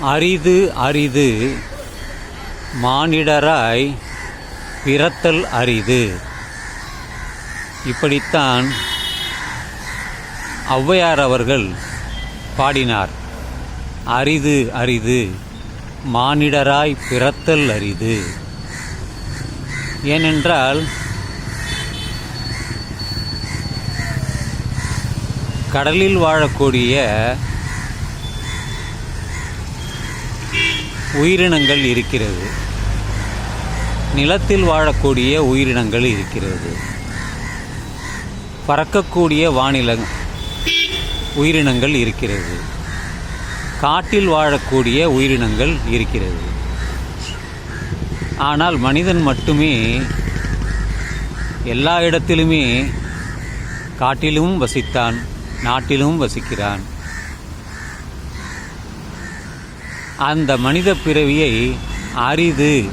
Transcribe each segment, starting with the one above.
அரிது அரிது மானிடராய் பிறத்தல் அரிது. இப்படித்தான் ஔவையார் அவர்கள் பாடினார். அரிது அரிது மானிடராய் பிறத்தல் அரிது. ஏனென்றால் கடலில் வாழக்கூடிய உயிரினங்கள் இருக்கிறது. நிலத்தில் வாழக்கூடிய உயிரினங்கள் இருக்கிறது. பறக்கக்கூடிய வானில உயிரினங்கள் இருக்கிறது. காட்டில் வாழக்கூடிய உயிரினங்கள் இருக்கிறது. ஆனால் மனிதன் மட்டுமே எல்லா இடத்திலுமே காட்டிலும் வசித்தான் நாட்டிலும் வசிக்கிறான். அந்த மனித பிறவியை அரிது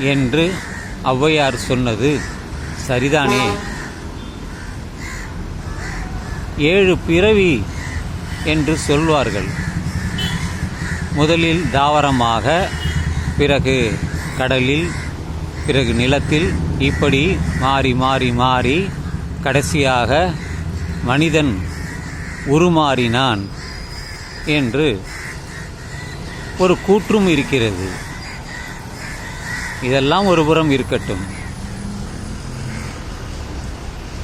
என்று ஔவையார் சொன்னது சரிதானே? ஏழு பிறவி என்று சொல்வார்கள். முதலில் தாவரமாக பிறகு கடலில் பிறகு நிலத்தில் இப்படி மாறி மாறி மாறி கடைசியாக மனிதன் உருமாறினான் என்று ஒரு கூற்றும் இருக்கிறது. இதெல்லாம் ஒருபுறம் இருக்கட்டும்.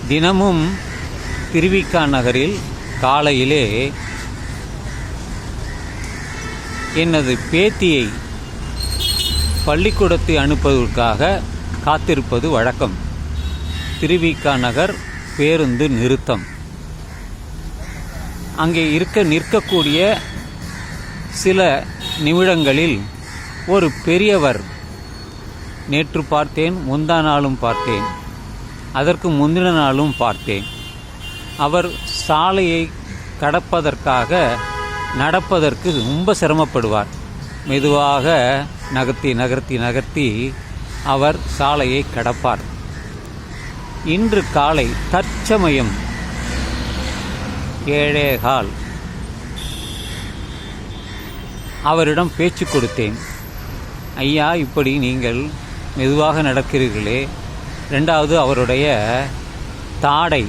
தினமும் திருவிக்கா நகரில் காலையிலே எனது பேத்தியை பள்ளிக்கூடத்தை அனுப்புவதற்காக காத்திருப்பது வழக்கம். திருவிக்கா நகர் பேருந்து நிறுத்தம். அங்கே இருக்க நிற்கக்கூடிய சில நிமிடங்களில் ஒரு பெரியவர் நேற்று பார்த்தேன் முந்தா நாளும் பார்த்தேன் அதற்கு முந்தின நாளும் பார்த்தேன். அவர் சாலையை கடப்பதற்காக நடப்பதற்கு ரொம்ப சிரமப்படுவார். மெதுவாக நகர்த்தி நகர்த்தி நகர்த்தி அவர் சாலையை கடப்பார். இன்று காலை தற்சமயம் ஏழேகால் அவரிடம் பேச்சு கொடுத்தேன். ஐயா இப்படி நீங்கள் மெதுவாக நடக்கிறீர்களே. ரெண்டாவது அவருடைய தாடை.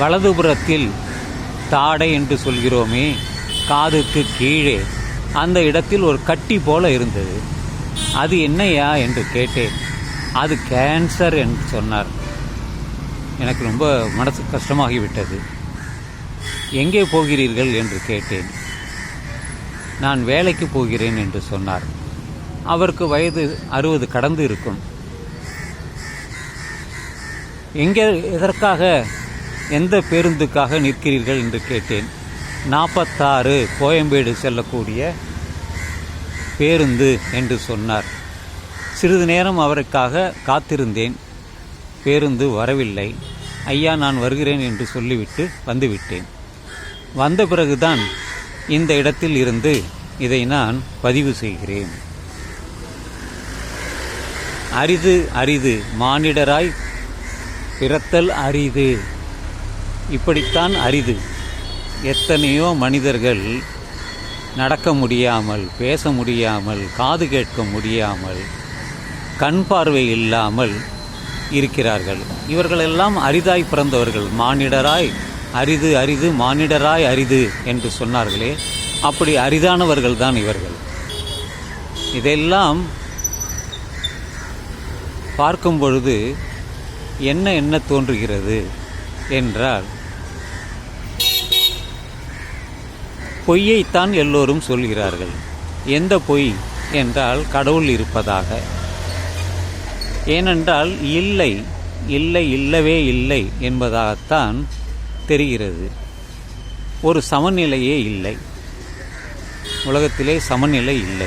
வலதுபுறத்தில் தாடை என்று சொல்கிறோமே காதுக்கு கீழே. அந்த இடத்தில் ஒரு கட்டி போல இருந்தது. அது என்னையா என்று கேட்டேன். அது கேன்சர் என்று சொன்னார். எனக்கு ரொம்ப மனசு கஷ்டமாகிவிட்டது. எங்கே போகிறீர்கள்? என்று கேட்டேன். நான் வேலைக்கு போகிறேன் என்று சொன்னார். அவருக்கு வயது அறுபது கடந்து இருக்கும். எங்கே எதற்காக எந்த பேருந்துக்காக நிற்கிறீர்கள் என்று கேட்டேன். நாற்பத்தாறு கோயம்பேடு செல்லக்கூடிய பேருந்து என்று சொன்னார். சிறிது நேரம் அவருக்காக காத்திருந்தேன். பேருந்து வரவில்லை. ஐயா நான் வருகிறேன் என்று சொல்லிவிட்டு வந்துவிட்டேன். வந்த பிறகுதான் இந்த இடத்தில் இருந்து இதை நான் பதிவு செய்கிறேன். அரிது அரிது மானிடராய் பிறத்தல் அரிது. இப்படித்தான் அரிது. எத்தனையோ மனிதர்கள் நடக்க முடியாமல் பேச முடியாமல் காது கேட்க முடியாமல் கண் பார்வை இல்லாமல் இருக்கிறார்கள். இவர்களெல்லாம் அரிதாய் பிறந்தவர்கள் மானிடராய் அரிது அரிது மானிடராய் அரிது என்று சொன்னார்களே. அப்படி அரிதானவர்கள் தான் இவர்கள். இதெல்லாம் பார்க்கும் பொழுது என்ன என்ன தோன்றுகிறது என்றால் பொய்யைத்தான் எல்லோரும் சொல்கிறார்கள். எந்த பொய் என்றால் கடவுள் இருப்பதாக. ஏனென்றால் இல்லை இல்லை இல்லவே இல்லை என்பதாகத்தான் தெரிகிறது. ஒரு சமநிலையே இல்லை. உலகத்திலே சமநிலை இல்லை.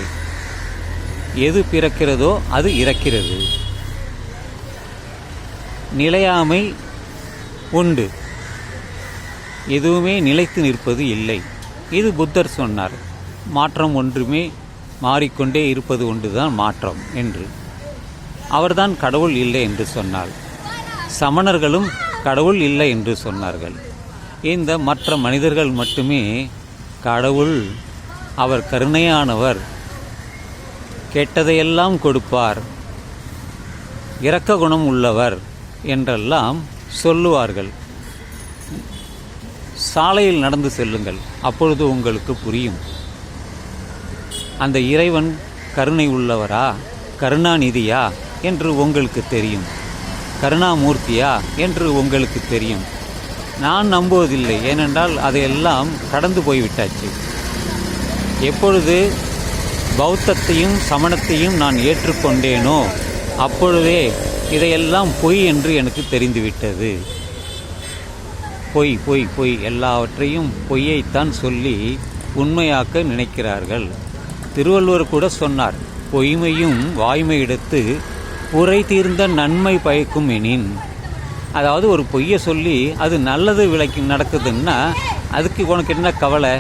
எது பிறக்கிறதோ அது இறக்கிறது. நிலையாமை உண்டு. எதுவுமே நிலைத்து நிற்பது இல்லை. இது புத்தர் சொன்னார். மாற்றம் ஒன்றுமே மாறிக்கொண்டே இருப்பது ஒன்றுதான் மாற்றம் என்று. அவர்தான் கடவுள் இல்லை என்று சொன்னார். சமணர்களும் கடவுள் இல்லை என்று சொன்னார்கள். இந்த மற்ற மனிதர்கள் மட்டுமே கடவுள் அவர் கருணையானவர் கெட்டதையெல்லாம் கொடுப்பார் இரக்க குணம் உள்ளவர் என்றெல்லாம் சொல்லுவார்கள். சாலையில் நடந்து செல்லுங்கள் அப்பொழுது உங்களுக்கு புரியும். அந்த இறைவன் கருணை உள்ளவரா கருணாநிதியா என்று உங்களுக்கு தெரியும். கருணாமூர்த்தியா என்று உங்களுக்கு தெரியும். நான் நம்புவதில்லை. ஏனென்றால் அதையெல்லாம் கடந்து போய்விட்டாச்சு. எப்பொழுது பௌத்தத்தையும் சமணத்தையும் நான் ஏற்றுக்கொண்டேனோ அப்பொழுதே இதையெல்லாம் பொய் என்று எனக்கு தெரிந்துவிட்டது. பொய் பொய் பொய் எல்லாவற்றையும் பொய்யைத்தான் சொல்லி உண்மையாக்க நினைக்கிறார்கள். திருவள்ளுவர் கூட சொன்னார் பொய்மையும் வாய்மை உரை தீர்ந்த நன்மை பயக்கும் எனின் அதாவது ஒரு பொய்யை சொல்லி அது நல்லது விளக்கி நடக்குதுன்னா அதுக்கு உனக்கு என்ன கவலை?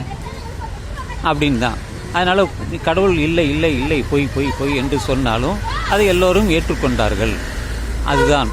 அப்படின்னு தான் அதனால் கடவுள் இல்லை இல்லை இல்லை பொய் பொய் பொய் என்று சொன்னாலும் அதை எல்லோரும் ஏற்றுக்கொண்டார்கள். அதுதான்.